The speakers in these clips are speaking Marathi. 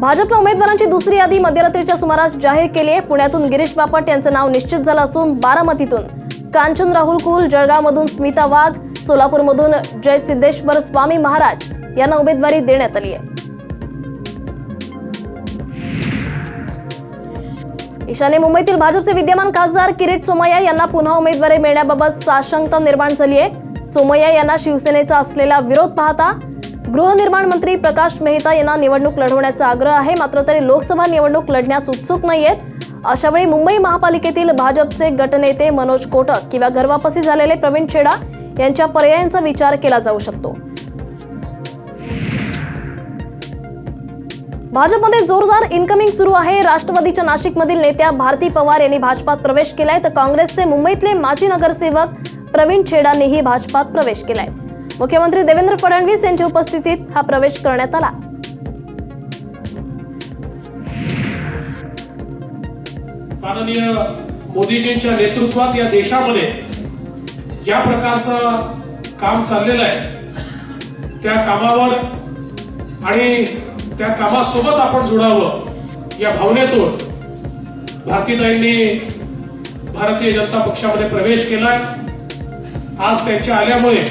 भाजपनं उमेदवारांची दुसरी यादी मध्यरात्रीच्या सुमारास जाहीर केली आहे. पुण्यातून गिरीश बापट यांचं नाव निश्चित झालं असून बारामतीतून कांचन राहुल कुल जळगावमधून स्मिता वाघ सोलापूरमधून जय सिद्धेश्वर स्वामी महाराज यांना उमेदवारी देण्यात आली आहे. ईशान्य मुंबईतील भाजपचे विद्यमान खासदार किरीट सोमय्या यांना पुन्हा उमेदवारी मिळण्याबाबत साशंकता निर्माण झाली आहे. सोमय्या यांना शिवसेनेचा असलेला विरोध पाहता गृहनिर्माण मंत्री प्रकाश मेहता यांना निवडणूक लढवण्याचा आग्रह आहे. मात्र तरी लोकसभा निवडणूक लढण्यास उत्सुक नाहीयेत. अशावेळी मुंबई महापालिकेतील भाजपचे गटनेते मनोज कोटक किंवा घरवापसी झालेले प्रवीण छेडा यांच्या पर्यायांचा विचार केला जाऊ शकतो. भाजपमध्ये जोरदार इन्कमिंग सुरू आहे. राष्ट्रवादीच्या नाशिकमधील नेत्या भारती पवार यांनी भाजपात प्रवेश केलाय. तर काँग्रेसचे मुंबईतले माजी नगरसेवक प्रवीण छेडांनीही भाजपात प्रवेश केलाय. मुख्यमंत्री देवेंद्र फडणवीस यांच्या उपस्थितीत हा प्रवेश करण्यात आला. माननीय मोदीजींच्या नेतृत्वात या देशामध्ये ज्या प्रकारचं काम चाललेलं आहे त्या कामावर आणि त्या कामासोबत आपण जुडावं या भावनेतून भारतीताईंनी भारतीय जनता पक्षामध्ये प्रवेश केलाय. आज त्यांच्या आल्यामुळे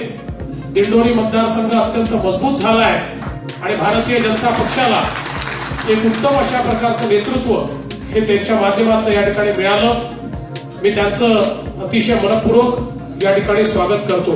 दिंडोरी मतदारसंघ अत्यंत मजबूत झाला आहे आणि भारतीय जनता पक्षाला एक उत्तम अशा प्रकारचं नेतृत्व हे त्यांच्या माध्यमातून या ठिकाणी मिळालं. मी त्यांचं अतिशय मनपूर्वक या ठिकाणी स्वागत करतो.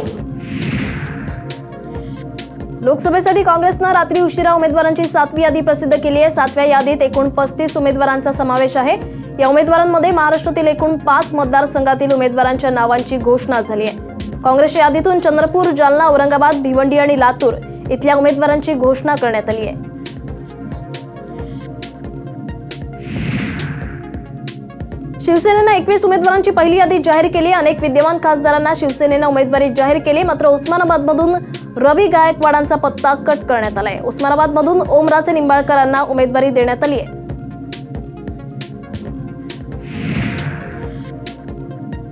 लोकसभेसाठी काँग्रेसनं रात्री उशिरा उमेदवारांची सातवी यादी प्रसिद्ध केली आहे. सातव्या यादीत एकूण पस्तीस उमेदवारांचा समावेश आहे. या उमेदवारांमध्ये महाराष्ट्रातील एकूण पाच मतदारसंघातील उमेदवारांच्या नावांची घोषणा झाली आहे. काँग्रेसच्या यादीतून चंद्रपूर जालना औरंगाबाद भिवंडी आणि लातूर इथल्या उमेदवारांची घोषणा करण्यात आली आहे. शिवसेनेनं एकवीस उमेदवारांची पहिली यादी जाहीर केली. अनेक विद्यमान खासदारांना शिवसेनेनं उमेदवारी जाहीर केली. मात्र उस्मानाबादमधून रवी गायकवाडांचा पत्ता कट करण्यात आलाय. उस्मानाबादमधून ओमराजे निंबाळकरांना उमेदवारी देण्यात आली आहे.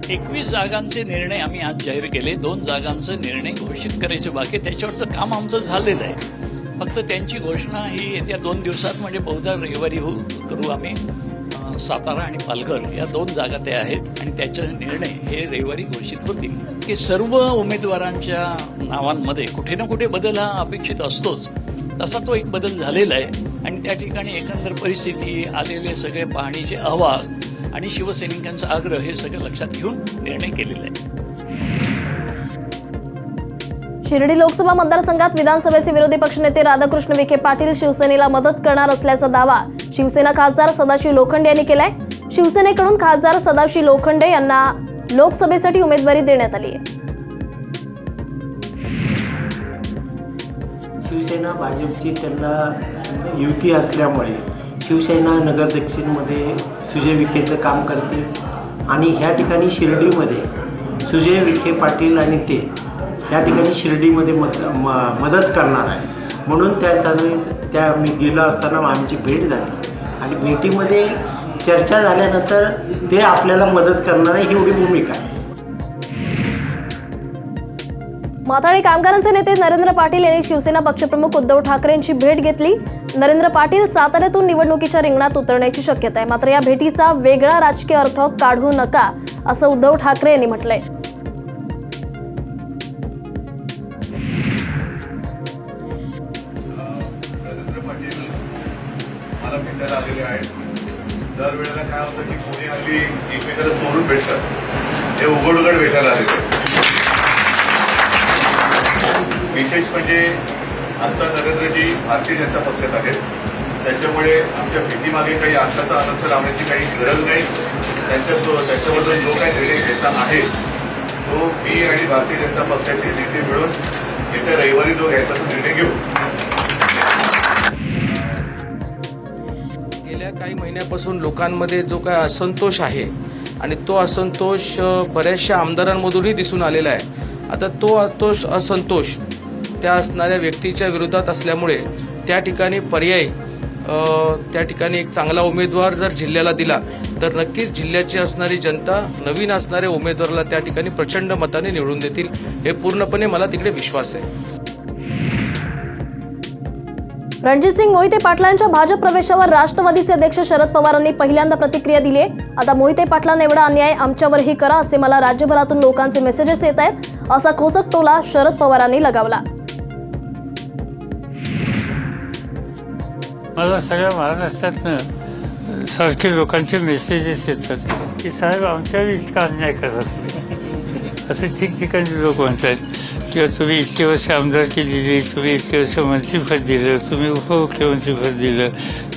एकवीस जागांचे निर्णय आम्ही आज जाहीर केले. दोन जागांचे निर्णय घोषित करायचे बाकी त्याच्यावरचं काम आमचं झालेलं आहे. फक्त त्यांची घोषणा ही येत्या दोन दिवसात म्हणजे बहुधा रविवारी होऊ करू आम्ही. सातारा आणि पालघर या दोन जागा त्या आहेत आणि त्याचे निर्णय हे रविवारी घोषित होतील. की सर्व उमेदवारांच्या नावांमध्ये कुठे ना कुठे बदल हा अपेक्षित असतोच. तसा तो एक बदल झालेला आहे. आणि त्या ठिकाणी एकंदर परिस्थिती आलेले सगळे पाहणीचे अहवाल आणि शिवसैनिकांचा आग्रह हे सगळं लक्षात घेऊन निर्णय केलेला आहे. शिर्डी लोकसभा मतदारसंघात विधानसभेचे विरोधी पक्षनेते राधाकृष्ण विखे पाटील शिवसेनेला मदत करणार असल्याचा दावा शिवसेना खासदार सदाशिव लोखंडे यांनी केलाय. शिवसेनेकडून खासदार सदाशिव लोखंडे यांना लोकसभेसाठी उमेदवारी देण्यात आली आहे. शिवसेना भाजपची त्यांना युती असल्यामुळे शिवसेना नगर दक्षिणमध्ये सुजय विखेचं काम करते आणि ह्या ठिकाणी शिर्डीमध्ये सुजय विखे पाटील आणि ते या ठिकाणी शिर्डीमध्ये मद म मदत करणार आहे म्हणून त्या चालू त्या मी गेलो असताना आमची भेट झाली. आणि भेटीमध्ये चर्चा झाल्यानंतर ते आपल्याला मदत करणार आहे एवढी भूमिका आहे. माथाडी कामगारांचे नेते नरेंद्र पाटील यांनी शिवसेना पक्षप्रमुख उद्धव ठाकरेंची भेट घेतली. नरेंद्र पाटील साताऱ्यातून निवडणुकीच्या रिंगणात उतरण्याची शक्यता आहे. मात्र या भेटीचा वेगळा राजकीय अर्थ काढू नका असं उद्धव ठाकरे यांनी म्हटलंय. दरवेळेला काय होतं की कोणी आली एकमेकाला चोरून भेटतात. ते उघड उघड भेटायला आलेले विशेष म्हणजे आता नरेंद्रजी भारतीय जनता पक्षात आहेत. त्याच्यामुळे आमच्या भेटीमागे काही आताचा आनंद लावण्याची काही गरज नाही. त्यांच्यासो त्याच्याबद्दल जो काही निर्णय घ्यायचा आहे तो मी आणि भारतीय जनता पक्षाचे नेते मिळून येत्या रविवारी जो घ्यायचा तो निर्णय घेऊ. गेल्या काही महिन्यापासून लोकांमध्ये जो काय असंतोष आहे आणि तो असंतोष बऱ्याचशा आमदारांमधूनही दिसून आलेला आहे. आता तो तो असंतोष त्या असणाऱ्या व्यक्तीच्या विरोधात असल्यामुळे त्या ठिकाणी पर्याय त्या ठिकाणी एक चांगला उमेदवार जर जिल्ह्याला दिला तर नक्कीच जिल्ह्याची असणारी जनता नवीन असणाऱ्या उमेदवाराला त्या ठिकाणी प्रचंड मताने निवडून देतील हे पूर्णपणे मला तिकडे विश्वास आहे. रणजितसिंग मोहिते पाटलांच्या भाजप प्रवेशावर राष्ट्रवादीचे अध्यक्ष शरद पवारांनी पहिल्यांदा प्रतिक्रिया दिली आहे. आता मोहिते पाटलांना एवढा अन्याय आमच्यावरही करा असे मला राज्यभरातून लोकांचे मेसेजेस येत आहेत असा खोचक टोला शरद पवारांनी लगावला. मला सगळ्या महाराष्ट्रातनं सारखे लोकांचे मेसेजेस येतात. की साहेब आमच्या इतका अन्याय करत असं असे ठिकठिकाणी लोक म्हणतात किंवा तुम्ही इतके वर्ष आमदारकी दिली तुम्ही इतके वर्ष मंत्रीपद दिलं तुम्ही उपमुख्यमंत्रीपद दिलं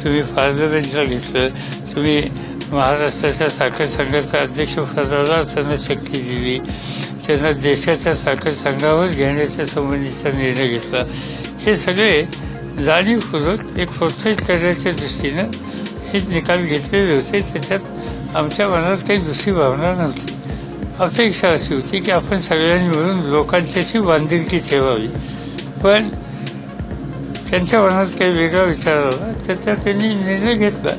तुम्ही पार्लमेंटला घेतलं तुम्ही महाराष्ट्राच्या साखर संघाचा अध्यक्षपदाला त्यांना शक्ती दिली त्यांना देशाच्या साखर संघावर घेण्याच्या संबंधीचा निर्णय घेतला. हे सगळे जाणीवपूर्वक एक प्रोत्साहित करण्याच्या दृष्टीनं हे निकाल घेतलेले होते त्याच्यात आमच्या मनात काही दुसरी भावना नव्हती अपेक्षा अशी होती की आपण सगळ्यांनी मिळून लोकांच्याशी बांधिलकी ठेवावी पण त्यांच्या मनात काही वेगळा विचार आला त्याचा त्यांनी निर्णय घेतला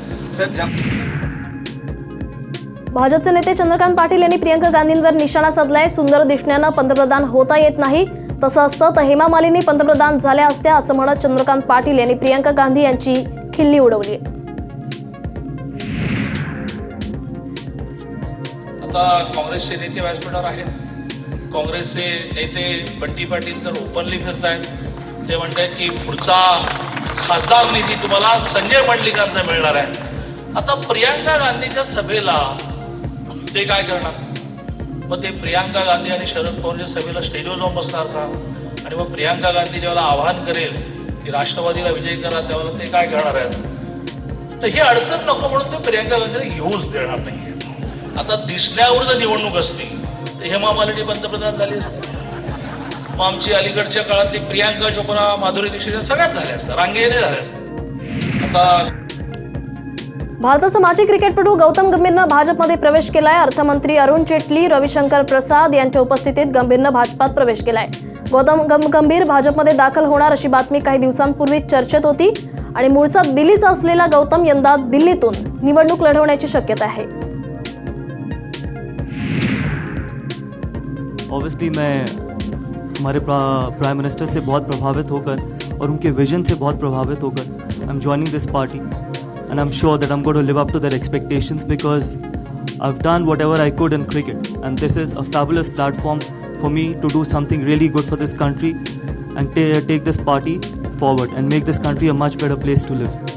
भाजपचे नेते चंद्रकांत पाटील यांनी प्रियंका गांधींवर निशाणा साधलाय. सुंदर दिसण्यानं पंतप्रधान होता येत नाही. तसं असतं तर हेमा मालिनी पंतप्रधान झाल्या असत्या असं म्हणत चंद्रकांत पाटील यांनी प्रियंका गांधी यांची खिल्ली उडवली. आता काँग्रेसचे नेते व्यासपीठावर आहेत. काँग्रेसचे नेते बंटी पाटील तर ओपनली फिरत आहेत ते म्हणतात की पुढचा खासदार निधी तुम्हाला संजय मंडलिकांचा मिळणार आहे. आता प्रियांका गांधीच्या सभेला ते काय करणार? मग ते प्रियांका गांधी आणि शरद पवारच्या सभेला स्टेजवर जाऊन बसणार का? आणि मग प्रियांका गांधी जेव्हा आवाहन करेल की राष्ट्रवादीला विजय करा त्यावेळेला ते काय करणार आहेत? तर ही अडचण नको म्हणून ते प्रियांका गांधीला येऊच देणार नाही आता दिसण्यावर जर निवडणूक असती तर हेमा मालिनी पंतप्रधान झाली असते. मग आमची अलीकडच्या काळातली प्रियांका चोप्रा माधुरी दीक्षित सगळ्याच झाल्या असतात रांगेने झाल्या असतात आता भारताचा माजी क्रिकेटपटू गौतम गंभीरनं भाजपमध्ये प्रवेश केलाय. अर्थमंत्री अरुण जेटली रविशंकर प्रसाद यांच्या उपस्थितीत गंभीरनं भाजपात प्रवेश केलाय. गौतम गं- गंभीर भाजपमध्ये दाखल होणार अशी बातमी काही दिवसांपूर्वी चर्चेत होती आणि मूळचा दिल्लीचा असलेला गौतम यंदा दिल्लीतून निवडणूक लढवण्याची शक्यता आहे. ऑब्वियसली मैं हमारे प्राइम मिनिस्टर से बहुत प्रभावित होकर और उनके विजन से बहुत प्रभावित होकर I am joining this party and I'm sure that I'm going to live up to their expectations because I've done whatever I could in cricket, and this is a fabulous platform for me to do something really good for this country and t- take this party forward and make this country a much better place to live.